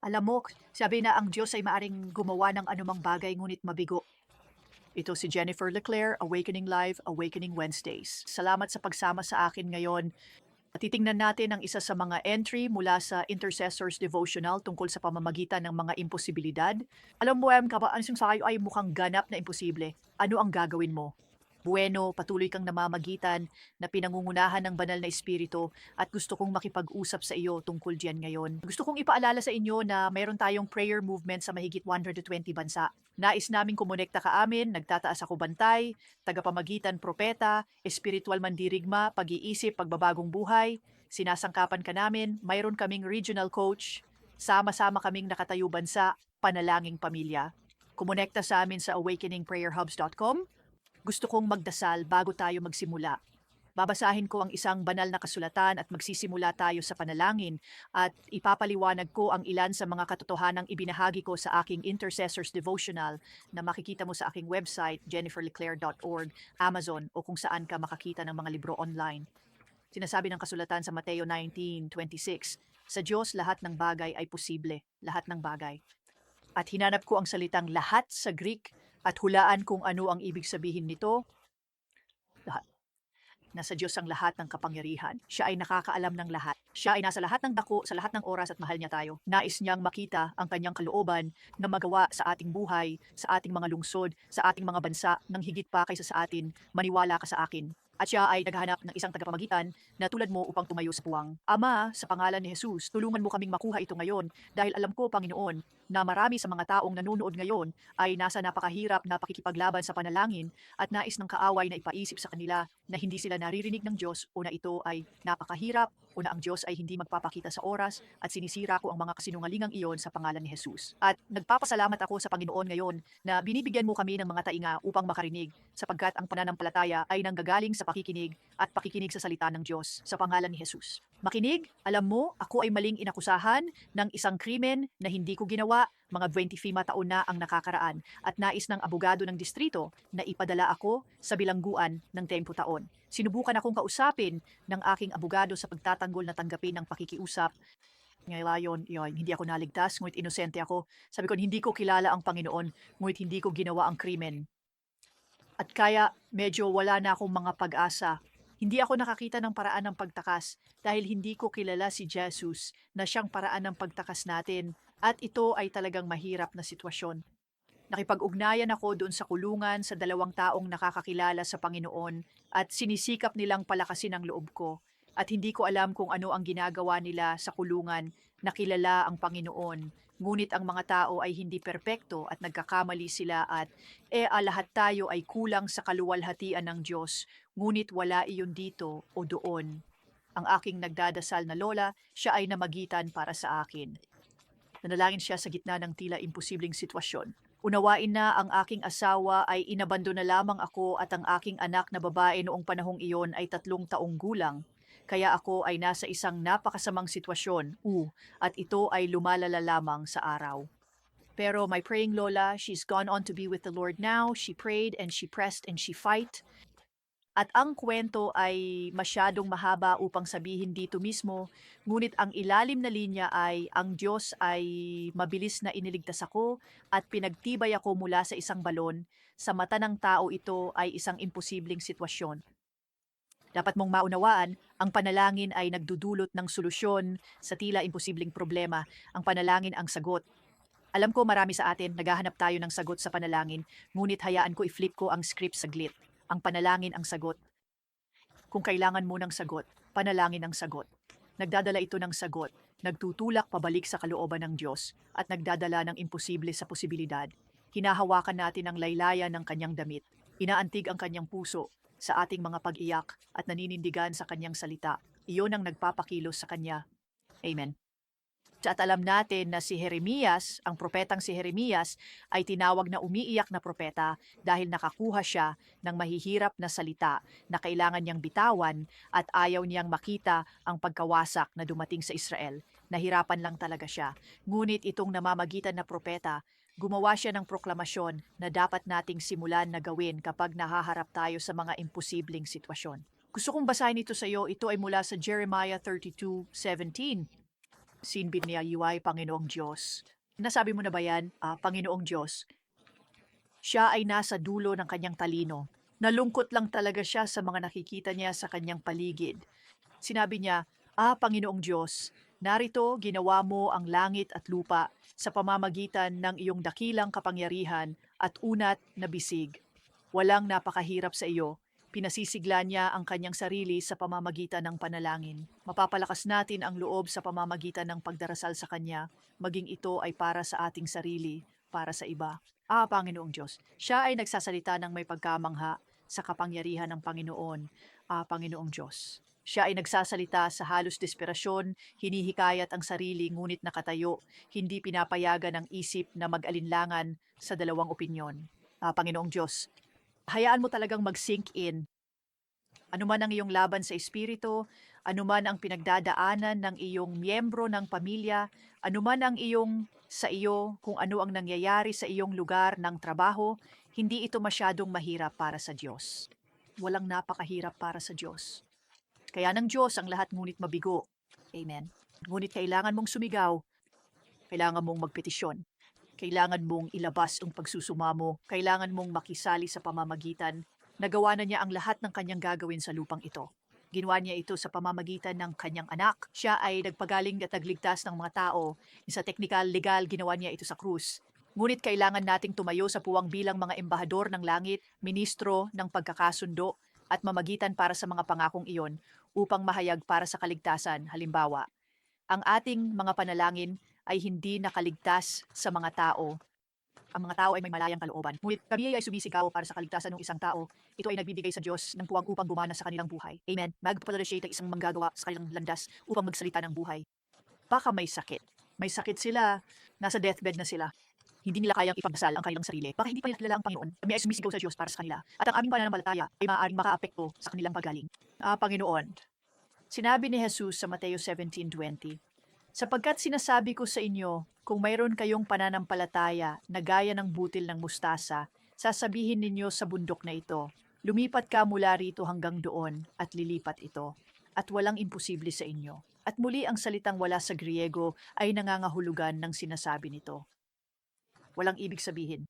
Alam mo, sabi na ang Diyos ay maaring gumawa ng anumang bagay ngunit mabigo. Ito si Jennifer Leclerc, Awakening Live, Awakening Wednesdays. Salamat sa pagsama sa akin ngayon. Titingnan natin ang isa sa mga entry mula sa Intercessors Devotional tungkol sa pamamagitan ng mga imposibilidad. Alam mo, Em, kapag ang sayo ay mukhang ganap na imposible, ano ang gagawin mo? Bueno, patuloy kang namamagitan na pinangungunahan ng banal na espiritu at gusto kong makipag-usap sa iyo tungkol diyan ngayon. Gusto kong ipaalala sa inyo na mayroon tayong prayer movement sa mahigit 120 bansa. Nais naming kumonekta ka amin, nagtataas ako bantay, tagapamagitan propeta, espiritual mandirigma, pag-iisip, pagbabagong buhay. Sinasangkapan ka namin, mayroon kaming regional coach, sama-sama kaming nakatayo bansa, panalangin pamilya. Kumonekta sa amin sa awakeningprayerhubs.com gusto kong magdasal bago tayo magsimula. Babasahin ko ang isang banal na kasulatan at magsisimula tayo sa panalangin at ipapaliwanag ko ang ilan sa mga katotohanang ibinahagi ko sa aking Intercessors Devotional na makikita mo sa aking website jenniferleclaire.org, Amazon o kung saan ka makakita ng mga libro online. Sinasabi ng kasulatan sa Mateo 19:26, sa Diyos lahat ng bagay ay posible, lahat ng bagay. At hinanap ko ang salitang lahat sa Greek at hulaan kung ano ang ibig sabihin nito. Lahat. Nasa Diyos ang lahat ng kapangyarihan. Siya ay nakakaalam ng lahat. Siya ay nasa lahat ng dako, sa lahat ng oras at mahal niya tayo. Nais niyang makita ang kanyang kalooban na magawa sa ating buhay, sa ating mga lungsod, sa ating mga bansa, nang higit pa kaysa sa atin. Maniwala ka sa akin. At siya ay naghahanap ng isang tagapamagitan na tulad mo upang tumayo sa puwang. Ama, sa pangalan ni Jesus, tulungan mo kaming makuha ito ngayon dahil alam ko, Panginoon, na marami sa mga taong nanonood ngayon ay nasa napakahirap na pakikipaglaban sa panalangin at nais ng kaaway na ipaisip sa kanila na hindi sila naririnig ng Diyos o na ito ay napakahirap o na ang Diyos ay hindi magpapakita sa oras at sinisira ko ang mga kasinungalingang iyon sa pangalan ni Jesus. At nagpapasalamat ako sa Panginoon ngayon na binibigyan mo kami ng mga tainga upang makarinig sapagkat ang pananampalataya ay nanggagaling sa pakikinig at pakikinig sa salita ng Diyos sa pangalan ni Jesus. Makinig, alam mo, ako ay maling inakusahan ng isang krimen na hindi ko ginawa, mga 25 taon na ang nakakaraan at nais ng abogado ng distrito na ipadala ako sa bilangguan ng 10 taon. Sinubukan akong kausapin ng aking abogado sa pagtatanggol na tanggapin ng pakikiusap. Ngayon, yun, hindi ako naligtas, ngunit inosente ako. Sabi ko, hindi ko kilala ang Panginoon, ngunit hindi ko ginawa ang krimen. At kaya medyo wala na akong mga pag-asa. Hindi ako nakakita ng paraan ng pagtakas dahil hindi ko kilala si Jesus na siyang paraan ng pagtakas natin at ito ay talagang mahirap na sitwasyon. Nakipag-ugnayan ako doon sa kulungan sa dalawang taong nakakakilala sa Panginoon at sinisikap nilang palakasin ang loob ko at hindi ko alam kung ano ang ginagawa nila sa kulungan na kilala ang Panginoon. Ngunit ang mga tao ay hindi perpekto at nagkakamali sila at e ah, lahat tayo ay kulang sa kaluwalhatian ng Diyos, ngunit wala iyon dito o doon. Ang aking nagdadasal na lola, siya ay namagitan para sa akin. Nanalangin siya sa gitna ng tila imposibleng sitwasyon. Unawain na ang aking asawa ay inabando na lamang ako at ang aking anak na babae noong panahong iyon ay tatlong taong gulang. Kaya ako ay nasa isang napakasamang sitwasyon, u, at ito ay lumalala lamang sa araw. Pero my praying lola, she's gone on to be with the Lord now. She prayed and she pressed and she fight. At ang kwento ay masyadong mahaba upang sabihin dito mismo, ngunit ang ilalim na linya ay ang Diyos ay mabilis na iniligtas ako at pinagtibay ako mula sa isang balon. Sa mata ng tao ito ay isang imposibleng sitwasyon. Dapat mong maunawaan, ang panalangin ay nagdudulot ng solusyon sa tila imposibleng problema. Ang panalangin ang sagot. Alam ko marami sa atin naghahanap tayo ng sagot sa panalangin, ngunit hayaan ko i-flip ko ang script saglit. Ang panalangin ang sagot. Kung kailangan mo ng sagot, panalangin ang sagot. Nagdadala ito ng sagot, nagtutulak pabalik sa kalooban ng Diyos, at nagdadala ng imposible sa posibilidad. Hinahawakan natin ang laylayan ng kanyang damit, inaantig ang kanyang puso sa ating mga pag-iyak at naninindigan sa kanyang salita. Iyon ang nagpapakilos sa kanya. Amen. At alam natin na si Jeremias, ang propetang si Jeremias, ay tinawag na umiiyak na propeta dahil nakakuha siya ng mahihirap na salita na kailangan niyang bitawan at ayaw niyang makita ang pagkawasak na dumating sa Israel. Nahirapan lang talaga siya. Ngunit itong namamagitan na propeta, gumawa siya ng proklamasyon na dapat nating simulan na gawin kapag nahaharap tayo sa mga imposibleng sitwasyon. Gusto kong basahin ito sa iyo. Ito ay mula sa Jeremiah 32:17. Sinbin niya UI, Panginoong Diyos. Nasabi mo na ba yan, ah, Panginoong Diyos? Siya ay nasa dulo ng kanyang talino. Nalungkot lang talaga siya sa mga nakikita niya sa kanyang paligid. Sinabi niya, Ah, Panginoong Diyos, narito ginawa mo ang langit at lupa sa pamamagitan ng iyong dakilang kapangyarihan at unat na bisig. Walang napakahirap sa iyo. Pinasisigla niya ang kanyang sarili sa pamamagitan ng panalangin. Mapapalakas natin ang loob sa pamamagitan ng pagdarasal sa Kanya, maging ito ay para sa ating sarili, para sa iba. Ah, Panginoong Diyos, siya ay nagsasalita ng may pagkamangha sa kapangyarihan ng Panginoon. Ah, Panginoong Diyos. Siya ay nagsasalita sa halos desperasyon, hinihikayat ang sarili ngunit nakatayo, hindi pinapayagan ang isip na mag-alinlangan sa dalawang opinyon. Ah, Panginoong Diyos, hayaan mo talagang mag-sink in. Ano man ang iyong laban sa espiritu, ano man ang pinagdadaanan ng iyong miyembro ng pamilya, ano man ang iyong sa iyo, kung ano ang nangyayari sa iyong lugar ng trabaho, hindi ito masyadong mahirap para sa Diyos. Walang napakahirap para sa Diyos. Kaya ng Diyos ang lahat ngunit mabigo. Amen. Ngunit kailangan mong sumigaw. Kailangan mong magpetisyon. Kailangan mong ilabas ang pagsusuma mo. Kailangan mong makisali sa pamamagitan. Nagawa na niya ang lahat ng kanyang gagawin sa lupang ito. Ginawa niya ito sa pamamagitan ng kanyang anak. Siya ay nagpagaling at nagligtas ng mga tao. Sa teknikal, legal, ginawa niya ito sa krus. Ngunit kailangan nating tumayo sa puwang bilang mga embahador ng langit, ministro ng pagkakasundo, at mamagitan para sa mga pangakong iyon upang mahayag para sa kaligtasan. Halimbawa, ang ating mga panalangin ay hindi nakaligtas sa mga tao. Ang mga tao ay may malayang kalooban. Ngunit kami ay sumisigaw para sa kaligtasan ng isang tao. Ito ay nagbibigay sa Diyos ng puwang upang gumana sa kanilang buhay. Amen. Magpapalasya ang isang manggagawa sa kanilang landas upang magsalita ng buhay. Baka may sakit. May sakit sila. Nasa deathbed na sila. Hindi nila kayang ipagdasal ang kanilang sarili. Baka hindi pa nila ang Panginoon. Kami ay sumisigaw sa Diyos para sa kanila. At ang aming pananampalataya ay maaaring makaapekto sa kanilang pagaling. Ah, Panginoon, sinabi ni Jesus sa Mateo 17.20, Sapagkat sinasabi ko sa inyo, kung mayroon kayong pananampalataya na gaya ng butil ng mustasa, sasabihin ninyo sa bundok na ito, lumipat ka mula rito hanggang doon at lilipat ito. At walang imposible sa inyo. At muli ang salitang wala sa Griego ay nangangahulugan ng sinasabi nito. Walang ibig sabihin.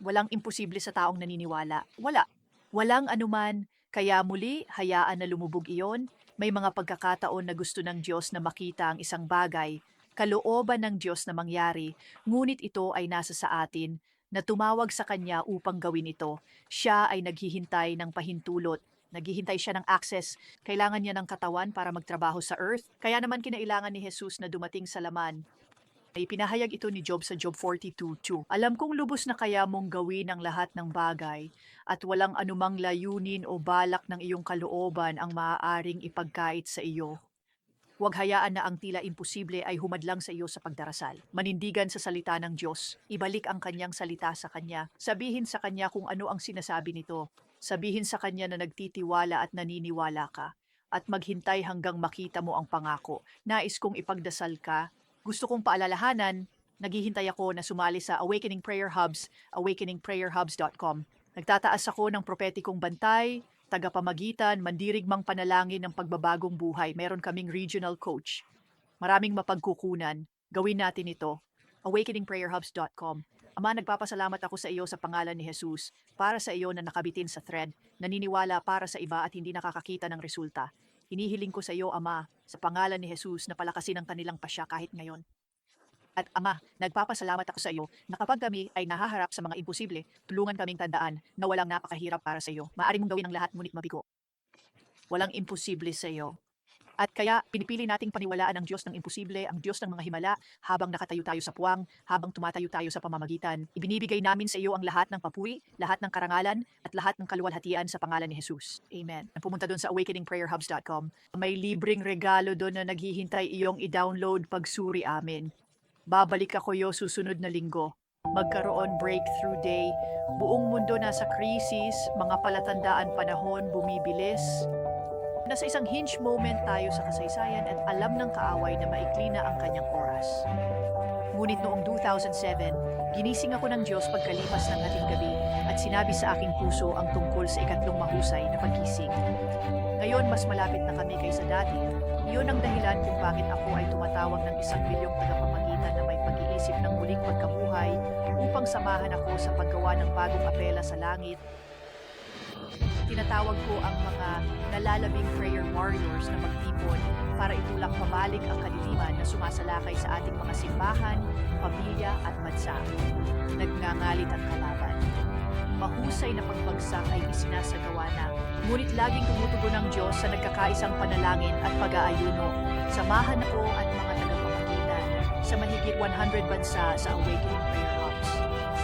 Walang imposible sa taong naniniwala. Wala. Walang anuman, kaya muli hayaan na lumubog iyon. May mga pagkakataon na gusto ng Diyos na makita ang isang bagay, kalooban ng Diyos na mangyari, ngunit ito ay nasa sa atin na tumawag sa Kanya upang gawin ito. Siya ay naghihintay ng pahintulot, naghihintay siya ng access, kailangan niya ng katawan para magtrabaho sa earth, kaya naman kinailangan ni Jesus na dumating sa laman ay pinahayag ito ni Job sa Job 42.2. Alam kong lubos na kaya mong gawin ang lahat ng bagay at walang anumang layunin o balak ng iyong kalooban ang maaaring ipagkait sa iyo. Huwag hayaan na ang tila imposible ay humadlang sa iyo sa pagdarasal. Manindigan sa salita ng Diyos. Ibalik ang kanyang salita sa kanya. Sabihin sa kanya kung ano ang sinasabi nito. Sabihin sa kanya na nagtitiwala at naniniwala ka. At maghintay hanggang makita mo ang pangako. Nais kong ipagdasal ka gusto kong paalalahanan, naghihintay ako na sumali sa Awakening Prayer Hubs, awakeningprayerhubs.com. Nagtataas ako ng propetikong bantay, tagapamagitan, mandirigmang panalangin ng pagbabagong buhay. Meron kaming regional coach. Maraming mapagkukunan. Gawin natin ito. awakeningprayerhubs.com. Ama, nagpapasalamat ako sa iyo sa pangalan ni Jesus para sa iyo na nakabitin sa thread, naniniwala para sa iba at hindi nakakakita ng resulta. Hinihiling ko sa iyo, Ama, sa pangalan ni Jesus na palakasin ang kanilang pasya kahit ngayon. At Ama, nagpapasalamat ako sa iyo na kapag kami ay nahaharap sa mga imposible, tulungan kaming tandaan na walang napakahirap para sa iyo. Maaari mong gawin ang lahat ngunit mabigo. Walang imposible sa iyo. At kaya pinipili nating paniwalaan ang Diyos ng imposible, ang Diyos ng mga himala, habang nakatayo tayo sa puwang, habang tumatayo tayo sa pamamagitan. Ibinibigay namin sa iyo ang lahat ng papuri, lahat ng karangalan, at lahat ng kaluwalhatian sa pangalan ni Jesus. Amen. Pumunta doon sa awakeningprayerhubs.com. May libreng regalo doon na naghihintay iyong i-download pagsuri amin. Babalik ako yo susunod na linggo. Magkaroon breakthrough day. Buong mundo nasa krisis, mga palatandaan panahon bumibilis. Nasa isang hinge moment tayo sa kasaysayan at alam ng kaaway na maikli na ang kanyang oras. Ngunit noong 2007, ginising ako ng Diyos pagkalipas ng ating gabi at sinabi sa aking puso ang tungkol sa ikatlong mahusay na pagkising. Ngayon, mas malapit na kami kaysa dati. Iyon ang dahilan kung bakit ako ay tumatawag ng isang milyong tagapamagitan na may pag-iisip ng muling pagkabuhay upang samahan ako sa paggawa ng bagong apela sa langit. Tinatawag ko ang mga nalalabing prayer warriors na magtipon para itulak pabalik ang kadiliman na sumasalakay sa ating mga simbahan, pamilya at bansa. Nagngangalit ang kalaban. Mahusay na pagbagsak ay isinasagawa na, ngunit laging tumutugon ng Diyos sa nagkakaisang panalangin at pag-aayuno. Samahan ako at mga tagapamagitan sa mahigit 100 bansa sa Awakening Prayer Hubs.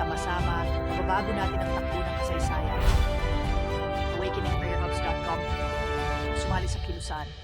Sama-sama, mababago natin ang takbo ng kasaysayan Sumali sa kilusan.